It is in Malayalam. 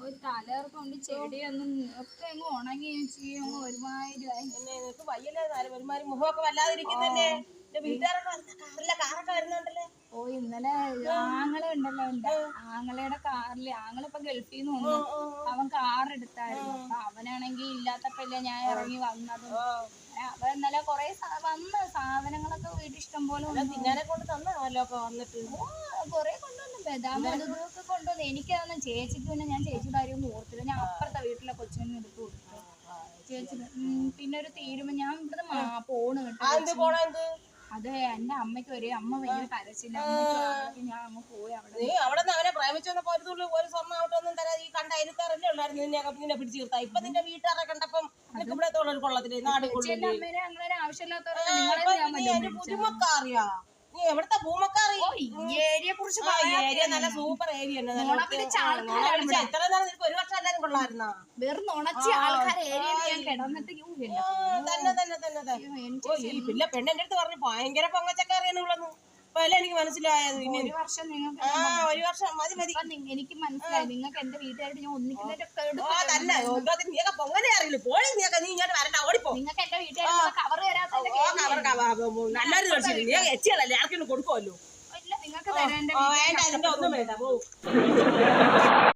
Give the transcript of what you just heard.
ഒരു തലയിറക്കൊണ്ട് ചെടിയൊന്നും ഒക്കെ അങ്ങ് ഉണങ്ങി ചെയ്യും ഒരുമാതിരി നിനക്ക് വയ്യല്ലേ ഒരുമാതിരി മുഖമൊക്കെ വല്ലാതിരിക്കുന്നല്ലേ? വീട്ടുകാരൊക്കെ കാറൊക്കെ വരുന്നുണ്ടല്ലേ? ഓ ഇന്നലെ ആങ്ങളെ ഉണ്ടല്ലോ ഉണ്ട് ആങ്ങളയുടെ കാറിൽ. ആങ്ങളിപ്പൊ ഗൾഫിൽ നിന്ന് വന്നു. അവൻ കാർ എടുത്തായിരുന്നു. അപ്പൊ അവനാണെങ്കി ഇല്ലാത്തപ്പല്ലേ ഞാൻ ഇറങ്ങി വന്നത്. അവൻ ഇന്നലെ കൊറേ വന്ന് സാധനങ്ങളൊക്കെ വീട്ടിൽ ഇഷ്ടം പോലെ. തിന്നാനെ കൊണ്ട് തന്നല്ലോ ഒക്കെ വന്നിട്ട്. കൊറേ കൊണ്ടുവന്നു. ബദാം ഇതൊക്കെ കൊണ്ടുവന്നു. എനിക്കതൊന്നും ചേച്ചിക്ക് പിന്നെ ഞാൻ ചേച്ചിയുടെ കാര്യം ഒന്നും ഓർത്തില്ല. ഞാൻ അപ്പുറത്തെ വീട്ടിലെ കൊച്ചിനെ എടുത്തു കൊടുത്തു. ചേച്ചി പിന്നെ ഒരു തീരുമാനം. ഞാൻ ഇവിടുന്ന് പോണ് കേട്ടോ അതെ എന്റെ അമ്മയ്ക്ക് ഒരേ അമ്മ ഭയങ്കര കരച്ചില്ല ഞാൻ അങ്ങ് പോയി അവിടെ. നീ അവിടെ അവനെ പ്രേമിച്ചു വന്നപ്പോ ഒരു സ്വർണം അവിടെ ഒന്നും തരാ ഈ കണ്ട അയൽക്കാരല്ലേ ഉള്ളായിരുന്നു. നിന്നെ നിന്നെ പിടിച്ചു തീർത്താ ഇപ്പൊ നിന്റെ വീട്ടുകാരെ കണ്ടപ്പം നിനക്ക് ഇവിടെ തൊഴിൽ കൊള്ളത്തില്ലേ? നാട് കൊള്ളില്ലേ ഞാൻ നീ എവിടത്തെ ഭൂമക്കാറി കുറിച്ച് ഏരിയ നല്ല സൂപ്പർ ഏരിയ എത്ര നിനക്ക് ഒരു വർഷം എല്ലാരും കൊള്ളായിരുന്നാ വെറും നുണച്ച ആൾക്കാർ ഏരിയയിൽ ഞാൻ കിടന്നിട്ട് തന്നെ തന്നെ തന്നെ തന്നെ. ഓ ഈ പിന്നെ പെണ്ണെന്റെ അടുത്ത് പറഞ്ഞു ഭയങ്കര പൊങ്ങച്ചക്കാറിയാണ് ഇവളെന്ന്. എനിക്ക് മനസ്സിലായത് ഇനി ഒരു വർഷം നിങ്ങൾക്ക് ആ ഒരു വർഷം മതി മതി. എനിക്ക് മനസ്സിലായി. നിങ്ങൾക്ക് എന്റെ വീട്ടുകാരോട് ഞാൻ ഒന്നിക്കുന്നതിന്റെ നീയൊക്കെ പൊങ്ങനെ അറിയില്ല? നീയൊക്കെ നീ ഇങ്ങോട്ട് വരണ്ട. ഓടിപ്പോ. നിങ്ങൾക്ക് എന്റെ കവർ നല്ലൊരു നീ എച്ചിയല്ലേ ആർക്കും കൊടുക്കുമല്ലോ നിങ്ങൾക്ക് തരാൻ